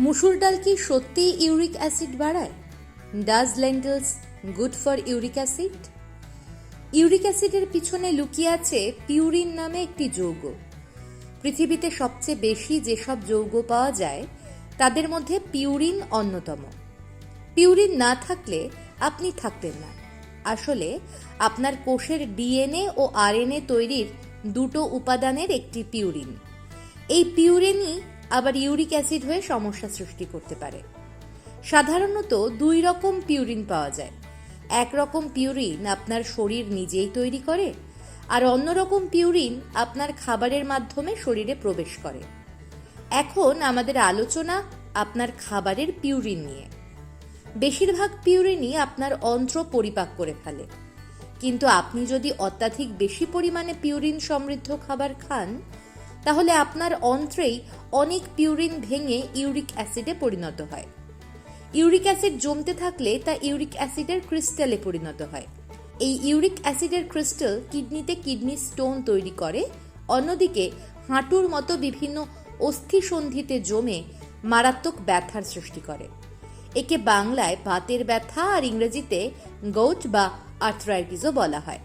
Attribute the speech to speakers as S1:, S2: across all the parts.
S1: মুসুর ডাল কি সত্যিই ইউরিক অ্যাসিড বাড়ায়? Does lentils good for uric acid? Uric অ্যাসিডের পিছনে লুকিয়ে আছে পিউরিন নামে একটি যৌগ। পৃথিবীতে সবচেয়ে বেশি যেসব যৌগ পাওয়া যায়, তাদের মধ্যে পিউরিন অন্যতম। পিউরিন না থাকলে আপনি থাকতেন না। আসলে, আপনার কোষের ডিএনএ ও আরএনএ তৈরির দুটো উপাদানের একটি পিউরিন। এই পিউরিনই আবার ইউরিক অ্যাসিড হয়ে সমস্যা সৃষ্টি করতে পারে। সাধারণত দুই রকম পিউরিন পাওয়া যায়। এক রকম পিউরিন আপনার শরীর নিজেই তৈরি করে আর অন্যরকম পিউরিন আপনার খাবারের মাধ্যমে শরীরে প্রবেশ করে। এখন আমাদের আলোচনা আপনার খাবারের পিউরিন নিয়ে। বেশিরভাগ পিউরিনই আপনার অন্ত্র পরিপাক করে ফেলে। কিন্তু আপনি যদি অত্যাধিক বেশি পরিমাণে পিউরিন সমৃদ্ধ খাবার খান তাহলে আপনার অন্ত্রেই অনেক পিউরিন ভেঙে ইউরিক অ্যাসিডে পরিণত হয়। ইউরিক অ্যাসিড জমতে থাকলে তা ইউরিক অ্যাসিডের ক্রিস্টালে পরিণত হয়। এই ইউরিক অ্যাসিডের ক্রিস্টাল কিডনিতে কিডনি স্টোন তৈরি করে, অন্যদিকে হাঁটুর মতো বিভিন্ন অস্থিসন্ধিতে জমে মারাত্মক ব্যথার সৃষ্টি করে। একে বাংলায় বাতের ব্যথা আর ইংরেজিতে গৌট বা আর্থ্রাইটিসও বলা হয়।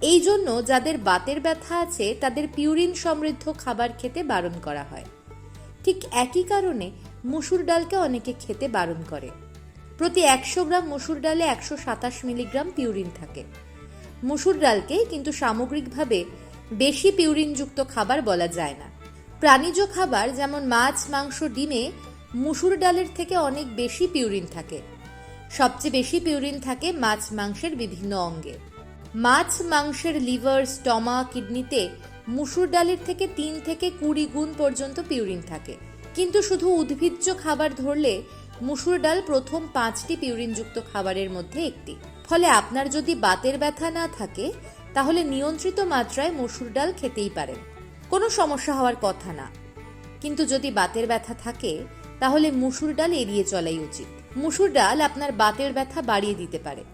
S1: এই জন্য যাদের বাতের ব্যথা আছে, তাদের পিউরিন সমৃদ্ধ খাবার খেতে বারণ করা হয়। ঠিক একই কারণে মুসুর ডালকে অনেকে খেতে বারণ করে। প্রতি একশো গ্রাম মুসুর ডালে একশো সাতাশ মিলিগ্রাম পিউরিন থাকে। মুসুর ডালকে কিন্তু সামগ্রিকভাবে বেশি পিউরিনযুক্ত খাবার বলা যায় না। প্রাণীজ খাবার যেমন মাছ, মাংস, ডিমে মুসুর ডালের থেকে অনেক বেশি পিউরিন থাকে। সবচেয়ে বেশি পিউরিন থাকে মাছ, মাংসের বিভিন্ন অঙ্গে। মাছ, মাংসের লিভার স্টমা কিডনিতে মুসুর ডালের থেকে তিন থেকে কুড়ি গুণ পর্যন্ত পিউরিন থাকে। কিন্তু শুধু উদ্ভিজ্জ খাবার ধরলে মুসুর ডাল প্রথম পাঁচটি পিউরিনযুক্ত খাবারের মধ্যে একটি। ফলে আপনার যদি বাতের ব্যথা না থাকে, তাহলে নিয়ন্ত্রিত মাত্রায় মসুর ডাল খেতেই পারেন। কোনো সমস্যা হওয়ার কথা না। কিন্তু যদি বাতের ব্যথা থাকে, তাহলে মুসুর ডাল এড়িয়ে চলাই উচিত। মুসুর ডাল আপনার বাতের ব্যথা বাড়িয়ে দিতে পারে।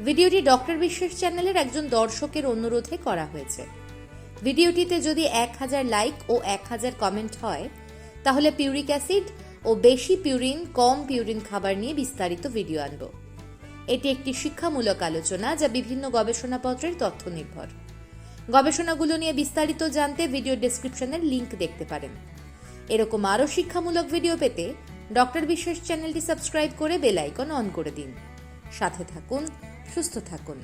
S1: ভিডিওটি ডক্টর বিশ্বাস চ্যানেলের একজন দর্শকের অনুরোধে করা হয়েছে। ভিডিওটিতে যদি এক হাজার লাইক ও এক হাজার কমেন্ট হয়, তাহলে পিউরিক অ্যাসিড ও বেশি পিউরিন, কম পিউরিন খাবার নিয়ে বিস্তারিত ভিডিও আনব। এটি একটি শিক্ষামূলক আলোচনা যা বিভিন্ন গবেষণাপত্রের তথ্য নির্ভর। গবেষণাগুলো নিয়ে বিস্তারিত জানতে ভিডিও ডেসক্রিপশনের লিংক দেখতে পারেন। এরকম আরও শিক্ষামূলক ভিডিও পেতে ডক্টর বিশ্বাস চ্যানেলটি সাবস্ক্রাইব করে বেল আইকন অন করে দিন। সাথে থাকুন সুস্থ থাকুন।